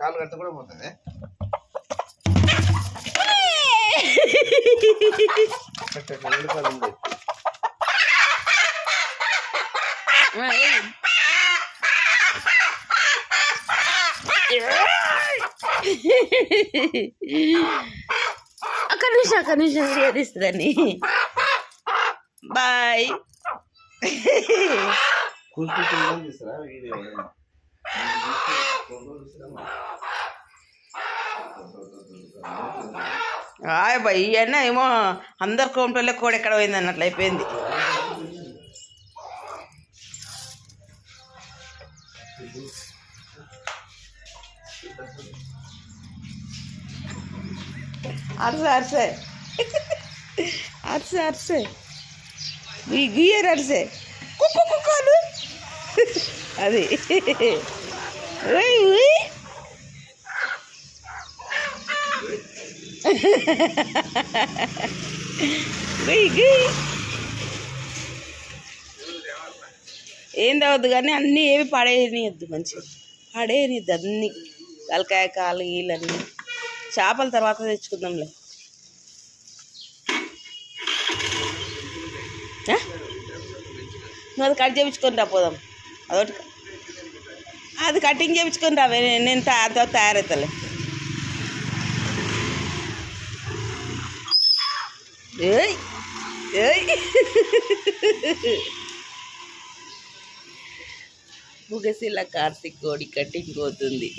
కాలు కట్ట కూడా పోతుంది. ఒక్క నిమిషం ఒక్క నిమిషం వీడియో తీస్తుందని బాయ్. కూర్చుంటుందని తీస్తారా వీడియో? బాయ్ ఇవన్నీ ఏమో అందరు కోమటోళ్ళే కూడా ఎక్కడ పోయింది అన్నట్లు అయిపోయింది. అరసే అరసే. అరసే అరసే. గుయ్యరు అరసే. కుక్కు కుక్కలు అది. ఏం తవ్వద్దు కానీ అన్నీ ఏవి పడేయనియద్దు మంచిగా. పడేయనిద్దు అన్నీ. తలకాయ కాలు గీలన్నీ చేపల తర్వాత తెచ్చుకుందాంలే. నువ్వు అది కట్ చేయించుకొని రా పోదాం. అదొకటి. అది కటింగ్ చేయించుకొని రా నేను- నేను తయారు తయారవుతాలే ఏయ్ ఏయ్. ముగసిల కార్తీక్ కోడి కటింగ్ పోతుంది.